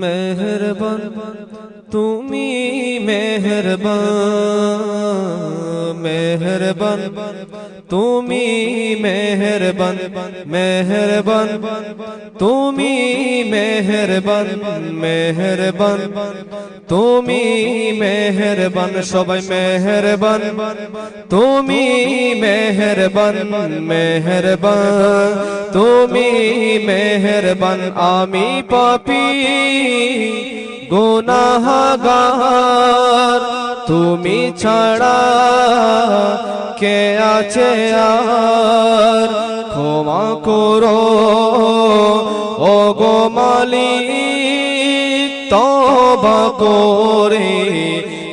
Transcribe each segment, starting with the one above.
مہربان تم ہی مہربان۔ মেহরবান, তুমি মেহরবান মেহরবান, তুমি মেহরবান মেহরবান, তুমি মেহরবান, সবাই মেহরবান, তুমি মেহরবান মেহরবান, তুমি মেহরবান, আমি পাপি, গুনাহগার। তুমি ছাড়া কে আছে আর? ক্ষমা করো। ও গো তবা করে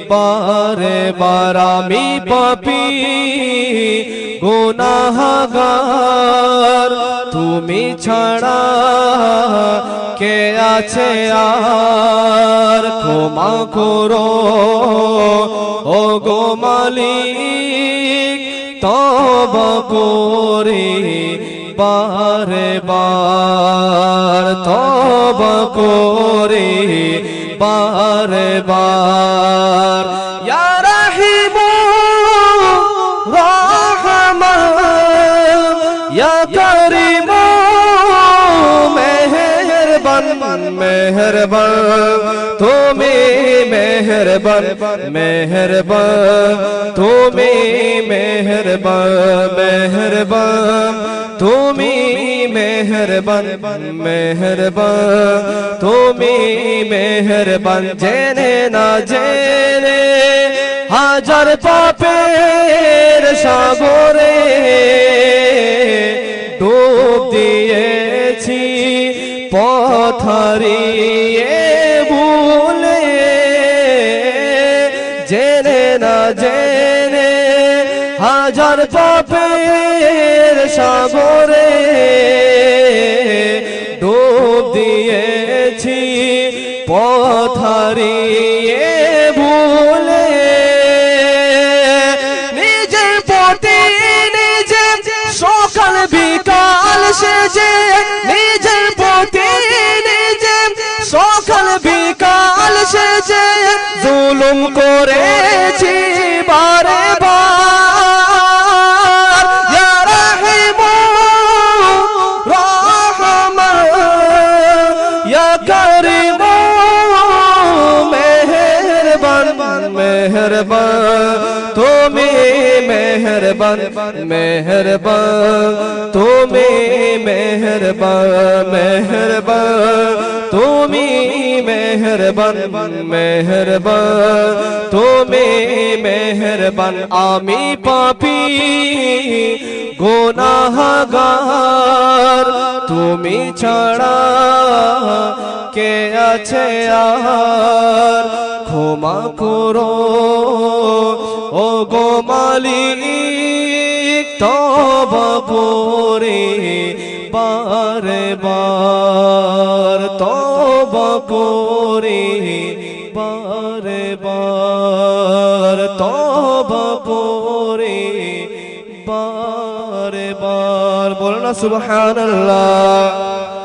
বারে বার আমি পাপি, গুনাহগার। তুমি ছাড়া কে আছে আর? ক্ষমা করো। গো মালিক তব করে বারে বার তব করে বারে বার ইয়া রাহিমু রহমান ইয়া مہربان تو میں مہربان مہربان تو میں مہربان مہربان تو میں مہربان مہربان تو میں مہربان، جینے نہ جینے حاجر پاپے رشا گورے ڈوب دیے چھی পথারিয়ে ভুলে জেনে না জেনে হাজার পাপের সাগরে ডুব দিয়েছি পথারিয়ে জুলুম করেছি বারে বার ইয়া রাহিমু রহমান ইয়া করিমু মেহরবান মেহরবান তুমি মেহরবান মেহরবান তুমি মেহরবান মেহরবান তুমি মেহরবান মেহরবান। তুমি মেহরবান, আমি পাপি। গুনাহগার তুমি ছাড়া কে আছে আর? ক্ষমা করো। ও গো মালিক তব করে বারে বার پورے بار بار توبہ پورے بار بار بولنا سبحان اللہ۔